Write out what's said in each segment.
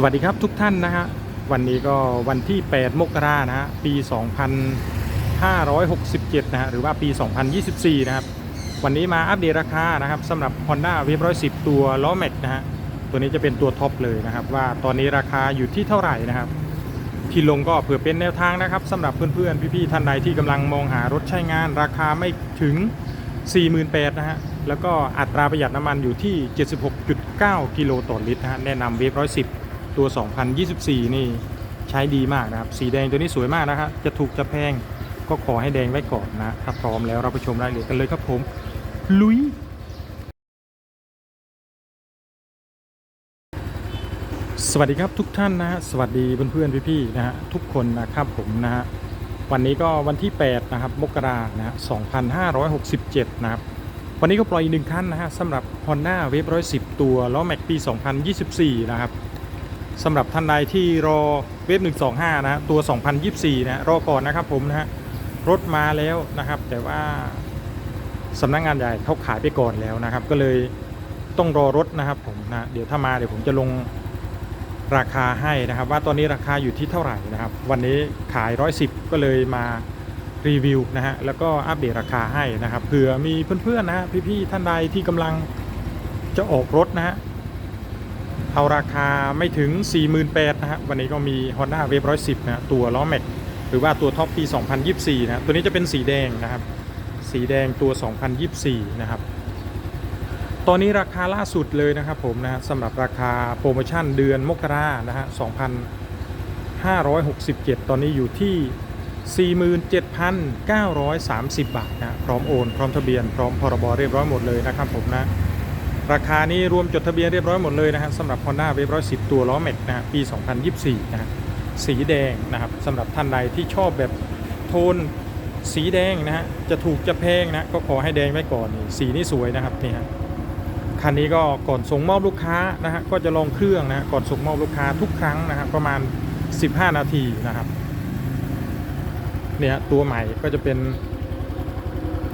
สวัสดีครับทุกท่านนะฮะวันนี้ก็วันที่ 8 มกรานะฮะปี 2567 นะฮะหรือว่าปี 2024 นะครับ วันนี้มาอัปเดตราคานะครับสำหรับ Honda w a v 110 ตัวล้อแม็กนะฮะตัวนี้จะเป็นตัวท็อปเลยนะครับ ว่าตอนนี้ราคาอยู่ที่เท่าไหร่นะครับ ที่ลงก็เผื่อเป็นแนวทางนะครับสำหรับเพื่อนๆ พี่ๆท่านใดที่กำลังมองหารถใช้งาน ราคาไม่ถึง 48,000นะฮะแล้วก็อัตราประหยัดน้ำมันอยู่ที่ 76.9 กิโลต่อลิตรนะฮะแนะนำเวฟ110 ตัว 2024 นี่ใช้ดีมากนะครับ สีแดงตัวนี้สวยมากนะครับ จะถูกจะแพงก็ขอให้แดงไว้ก่อนนะ ถ้าพร้อมแล้วเราไปชมรายละเอียดกันเลยครับผม ลุย สวัสดีครับทุกท่านนะฮะ สวัสดีเพื่อนๆพี่ๆนะฮะทุกคนนะครับผมนะฮะ วันนี้ก็วันที่ 8 นะครับ มกรานะฮะ2567 นะครับ วันนี้ก็ปล่อยอีกหนึ่งคันนะฮะสำหรับ Honda w a v 110 ตัวล้อแม็กปี 2024 นะครับ สำหรับท่านใดที่รอเวฟ125 นะฮะตัว 2024นะฮะรอก่อนนะครับผมนะฮะรถมาแล้วนะครับ แต่ว่าสำนักงงานใหญ่เขาขายไปก่อนแล้วนะครับ ก็เลยต้องรอรถนะครับผมนะเดี๋ยวถ้ามาเดี๋ยวผมจะลงราคาให้นะครับ ว่าตอนนี้ราคาอยู่ที่เท่าไหร่นะครับ วันนี้ขาย 110 ก็เลยมารีวิวนะฮะแล้วก็อัปเดตราคาให้นะครับเผื่อมีเพื่อนๆนะฮะพี่ๆท่านใดที่กำลังจะออกรถนะฮะ เอาราคาไม่ถึง 48,000นะฮะวันนี้ก็มี Honda w a v 110นะตัวล้อแม็กหรือว่าตัวท็อปปี 2024 นะตัวนี้จะเป็นสีแดงนะครับ สีแดงตัว 2024 นะครับ ตอนนี้ราคาล่าสุดเลยนะครับผมนะฮะสำหรับราคาโปรโมชั่นเดือนมกรานะฮะ2,567 ตอนนี้อยู่ที่47,930 บาทนะ พร้อมโอน พร้อมทะเบียน พร้อมพรบเรียบร้อยหมดเลยนะครับผมนะ ราคานี้รวมจดทะเบียนเรียบร้อยหมดเลยนะฮะสำหรับ Honda w a v 110 ตัวล้อแม็กนะฮะปี 2024 นะฮะสีแดงนะครับสำหรับท่านใดที่ชอบแบบโทนสีแดงนะฮะจะถูกจะแพงนะก็ขอให้แดงไว้ก่อนสีนี่สวยนะครับนี่ฮะคันนี้ก็ก่อนส่งมอบลูกค้านะฮะก็จะลองเครื่องนะฮะก่อนส่งมอบลูกค้าทุกครั้งนะครับประมาณ 15 นาทีนะครับเนี่ยตัวใหม่ก็จะเป็น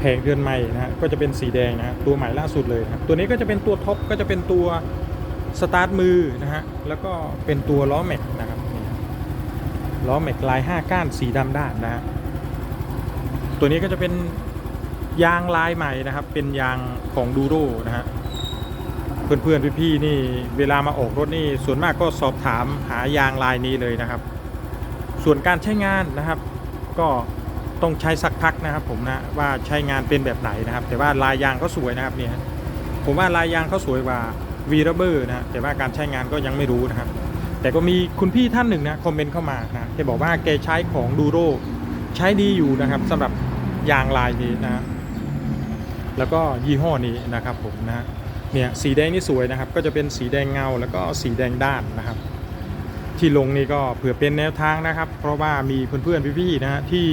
แผงเดือนใหม่นะฮะก็จะเป็นสีแดงนะฮะตัวใหม่ล่าสุดเลยนะตัวนี้ก็จะเป็นตัวท็อปก็จะเป็นตัวสตาร์ทมือนะฮะแล้วก็เป็นตัวล้อแม็กนะครับล้อแม็กลาย 5 ก้านสีดำด้านนะฮะตัวนี้ก็จะเป็นยางลายใหม่นะครับ เป็นยางของดูโรนะฮะเพื่อนๆพี่ๆนี่เวลามาออกรถนี่ส่วนมากก็สอบถามหายางลายนี้เลยนะครับ ส่วนการใช้งานนะครับ ก็ ต้องใช้สักพักนะครับ ผมนะว่าใช้งานเป็นแบบไหนนะครับ แต่ว่าลายยางเขาสวยนะครับเนี่ยผมว่าลายยางเขาสวยกว่าวีรเบอร์นะแต่ว่าการใช้งานก็ยังไม่รู้นะครับ แต่ก็มีคุณพี่ท่านหนึ่งนะคอมเมนต์เข้ามานะแกบอกว่าแกใช้ของดูโรใช้ดีอยู่นะครับสำหรับยางลายนี้นะฮะแล้วก็ยี่ห้อนี้นะครับผมนะเนี่ยสีแดงนี่สวยนะครับ ก็จะเป็นสีแดงเงาแล้วก็สีแดงด้านนะครับ ที่ลงนี่ก็เผื่อเป็นแนวทางนะครับ เพราะว่ามีเพื่อนๆพี่ๆนะฮะที่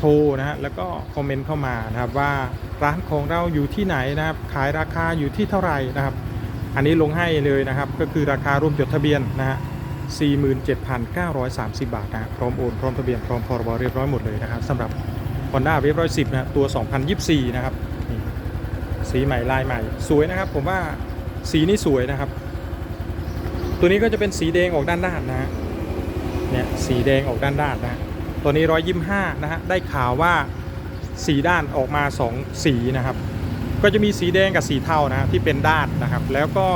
โทรนะฮะแล้วก็คอมเมนต์เข้ามานะครับว่าร้านของเราอยู่ที่ไหนนะครับ ขายราคาอยู่ที่เท่าไหร่นะครับ อันนี้ลงให้เลยนะครับ ก็คือราคารวมจดทะเบียนนะฮะ47,930 บาทนะพร้อมโอนพร้อมทะเบียนพร้อมพรบเรียบร้อยหมดเลยนะครับสำหรับ Honda w a v 110นะตัว 2024 นะครับนี่สีใหม่ลายใหม่ สวยนะครับ ผมว่าสีนี่สวยนะครับ ตัวนี้ก็จะเป็นสีแดงออกด้านด้านนะฮะเนี่ยสีแดงออกด้านด้านนะ ตัวนี้ร้อยยิมห้านะฮะได้ข่าวว่าสีด้านออกมาสองสีนะครับ ก็จะมีสีแดงกับสีเทานะฮะที่เป็นด้านนะครับ แล้วก็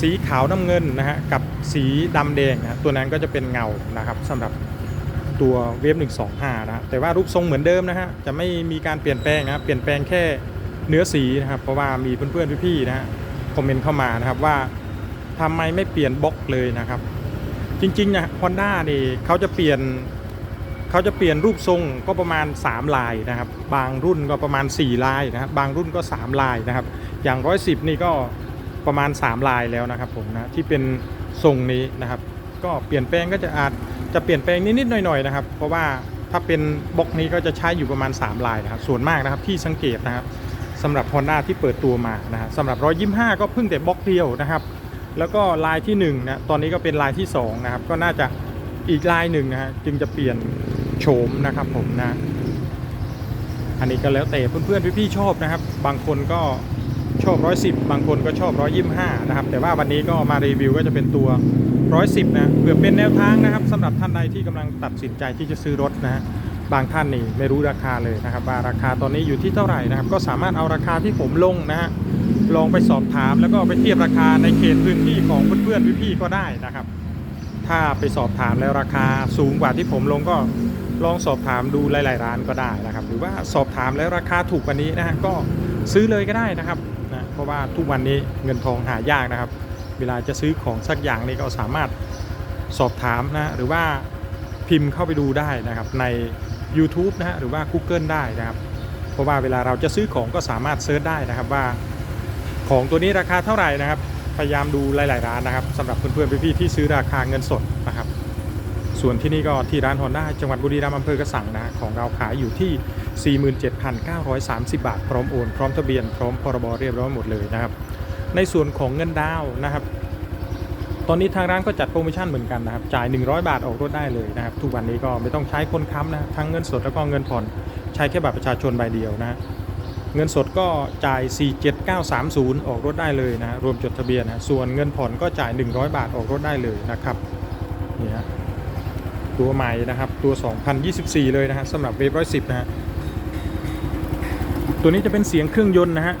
สีขาวน้ำเงินนะฮะกับสีดำแดงนะฮะตัวนั้นก็จะเป็นเงานะครับสำหรับตัวเวฟ125นะฮะแต่ว่ารูปทรงเหมือนเดิมนะฮะจะไม่มีการเปลี่ยนแปลงนะเปลี่ยนแปลงแค่เนื้อสีนะครับเพราะว่ามีเพื่อนๆพี่ๆนะฮะคอมเมนต์เข้ามานะครับว่าทำไมไม่เปลี่ยนบล็อกเลยนะครับ จริงๆนะฮอนด้านี่เขาจะเปลี่ยน เขาจะเปลี่ยนรูปทรงก็ประมาณ 3 ลายนะครับ บางรุ่นก็ประมาณ 4 ลายนะครับบางรุ่นก็ 3 ลายนะครับ อย่าง 110 นี่ก็ประมาณ 3 ลายแล้วนะครับผมนะที่เป็นทรงนี้นะครับ ก็เปลี่ยนแปลงก็จะอาจจะเปลี่ยนแปลงนิดๆหน่อยๆนะครับ เพราะว่าถ้าเป็นบล็อกนี้ก็จะใช้อยู่ประมาณ 3 ลายนะครับ ส่วนมากนะครับที่สังเกตนะครับสำหรับ Honda ที่เปิดตัวมานะฮะสำหรับ 125 ก็เพิ่งแต่บล็อกเดียวนะครับแล้วก็ลายที่1นะตอนนี้ก็เป็นลายที่2นะครับก็น่าจะอีกลายหนึ่งนะฮะจึงจะเปลี่ยน โฉมนะครับผมนะ อันนี้ก็แล้วแต่เพื่อนๆพี่ๆชอบนะครับ บางคนก็ชอบ 110 บางคนก็ชอบ 125 นะครับ แต่ว่าวันนี้ก็มารีวิวก็จะเป็นตัว 110 นะเพื่อเป็นแนวทางนะครับสำหรับท่านใดที่กำลังตัดสินใจที่จะซื้อรถนะฮะบางท่านนี่ไม่รู้ราคาเลยนะครับ ว่าราคาตอนนี้อยู่ที่เท่าไหร่นะครับ ก็สามารถเอาราคาที่ผมลงนะฮะลองไปสอบถามแล้วก็ไปเทียบราคาในเขตพื้นที่ของเพื่อนๆพี่ๆก็ได้นะครับ ถ้าไปสอบถามแล้วราคาสูงกว่าที่ผมลงก็ลองสอบถามดูหลาย ๆ ร้านก็ได้นะครับ หรือว่าสอบถามแล้วราคาถูกกว่านี้นะฮะก็ซื้อเลยก็ได้นะครับนะเพราะว่าทุกวันนี้เงินทองหายากนะครับ เวลาจะซื้อของสักอย่างนี่ก็สามารถสอบถามนะหรือว่าพิมพ์เข้าไปดูได้นะครับใน YouTube นะฮะหรือว่า Google ได้นะครับ เพราะว่าเวลาเราจะซื้อของก็สามารถเซิร์ชได้นะครับว่าของตัวนี้ราคาเท่าไหร่นะครับ พยายามดูหลาย ๆ ร้านนะครับสำหรับเพื่อนๆพี่ๆที่ซื้อราคาเงินสดนะครับ ส่วนที่นี่ก็ที่ร้านฮอนด้าจังหวัดบุรีรัมย์อำเภอกระสังนะของเราขายอยู่ที่ 47,930 บาท พร้อมโอนพร้อมทะเบียนพร้อมพรบเรียบร้อยหมดเลยนะครับ ในส่วนของเงินดาวน์นะครับ ตอนนี้ทางร้านก็จัดโปรโมชั่นเหมือนกันนะครับจ่าย 100 บาทออกรถได้เลยนะครับ ทุกวันนี้ก็ไม่ต้องใช้คนค้ำนะทั้งเงินสดแล้วก็เงินผ่อนใช้แค่บัตรประชาชนใบเดียวนะ เงินสดก็จ่าย 47930 ออกรถได้เลยนะรวมจดทะเบียนนะส่วนเงินผ่อนก็จ่าย 100 บาทออกรถได้เลยนะครับนี่ฮะตัวใหม่นะครับตัว 2024 เลยนะฮะสำหรับเวฟร้อยสิบนะฮะตัวนี้จะเป็นเสียงเครื่องยนต์นะฮะ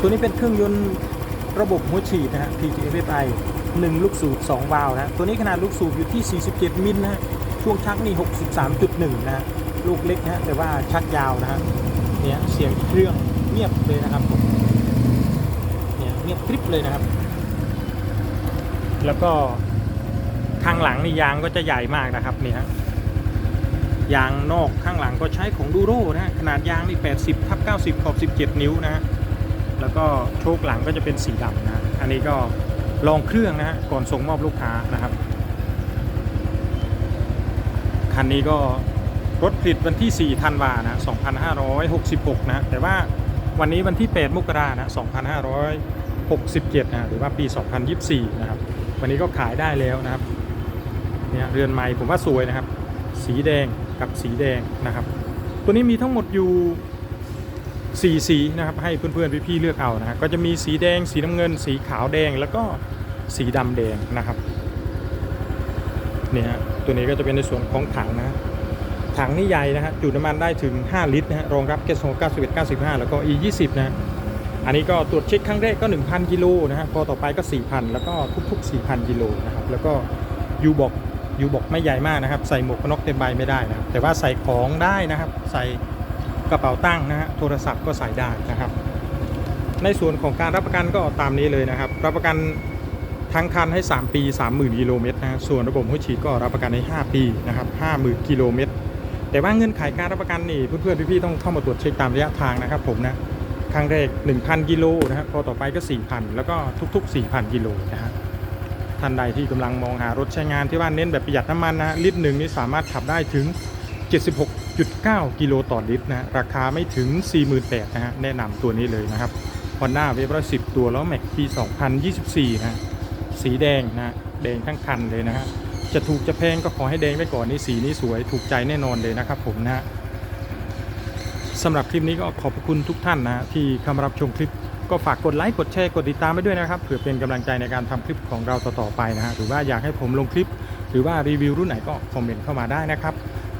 ตัวนี้เป็นเครื่องยนต์ระบบหัวฉีดนะฮะ PGFI 1 ลูกสูบ2วาล์วนะฮะตัวนี้ขนาดลูกสูบอยู่ที่ 47 มิลนะฮะช่วงชักนี่ 63.1 นะฮะ ลูกเล็กนะฮะแต่ว่าชักยาวนะฮะเนี่ยเสียงเครื่องเงียบเลยนะครับผมเนี่ยเงียบกริบเลยนะครับ แล้วก็ข้างหลังนี่ยางก็จะใหญ่มากนะครับนี่ฮะยางนอกข้างหลังก็ใช้ของดูโรนะฮะขนาดยางนี่ 80ทับ90 ขอบ 17 นิ้วนะฮะแล้วก็โชคหลังก็จะเป็นสีดำนะอันนี้ก็ลองเครื่องนะฮะก่อนส่งมอบลูกค้านะครับ คันนี้ก็ รถผลิตวันที่ 4 ธันวานะ 2566 นะ แต่ว่าวันนี้วันที่ 8 มกรานะ 2567 นะ หรือว่าปี 2024 นะครับ วันนี้ก็ขายได้แล้วนะครับ เนี่ยเรือนไม้ผมว่าสวยนะครับ สีแดงกับสีแดงนะครับ ตัวนี้มีทั้งหมดอยู่สีสีนะครับ ให้เพื่อนๆพี่ๆเลือกเอานะ ก็จะมีสีแดง สีน้ำเงิน สีขาวแดง แล้วก็สีดำแดงนะครับ เนี่ยตัวนี้ก็จะเป็นในส่วนของถังนะ ถังนี่ใหญ่นะฮะจุน้ำมันได้ถึง 5 ลิตรนะฮะรองรับแก๊สโซ91 95 แล้วก็ E 20นะฮะอันนี้ก็ตรวจเช็คครั้งแรกก็ 1,000 กิโลนะฮะพอต่อไปก็ 4,000 แล้วก็ทุก ๆ 4,000 กิโลนะครับแล้วก็ยูบอกยูบอกไม่ใหญ่มากนะครับ ใส่หมวกกันน็อกเต็มใบไม่ได้นะแต่ว่าใส่ของได้นะครับ ใส่กระเป๋าตั้งนะฮะโทรศัพท์ก็ใส่ได้นะครับ ในส่วนของการรับประกันก็ตามนี้เลยนะครับ รับประกันทั้งคันให้ 3 ปี 30,000 กิโลเมตรนะฮะส่วนระบบหัวฉีดก็รับประกันให้ 5 ปีนะครับ50,000 กิโลเมตร แต่ว่าเงื่อนไขการรับประกันนี่เพื่อนๆพี่ๆต้องเข้ามาตรวจเช็คตามระยะทางนะครับผมนะครั้งแรก 1,000 กิโลนะฮะพอต่อไปก็ 4,000 แล้วก็ทุก ๆ 4,000 กิโลนะฮะท่านใดที่กำลังมองหารถใช้งานที่ว่าเน้นแบบประหยัดน้ำมันนะลิตรหนึ่งนี่สามารถขับได้ถึง 76.9 กิโลต่อลิตรนะฮะราคาไม่ถึง 48,000นะฮะแนะนำตัวนี้เลยนะครับ Honda w a v 110 ตัวแล้อแม็กปี 2024 นะฮะสีแดงนะฮะแดงทั้งคันเลยนะฮะ จะถูกจะแพงก็ขอให้แดงไว้ก่อนนี่สีนี้สวยถูกใจแน่นอนเลยนะครับผมนะฮะสำหรับคลิปนี้ก็ขอบคุณทุกท่านนะที่เข้ามารับชมคลิปก็ฝากกดไลค์กดแชร์กดติดตามไปด้วยนะครับเพื่อเป็นกำลังใจในการทำคลิปของเราต่อๆไปนะฮะหรือว่าอยากให้ผมลงคลิป หรือว่ารีวิวรุ่นไหนก็คอมเมนต์เข้ามาได้นะครับ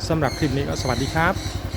สำหรับคลิปนี้ก็สวัสดีครับ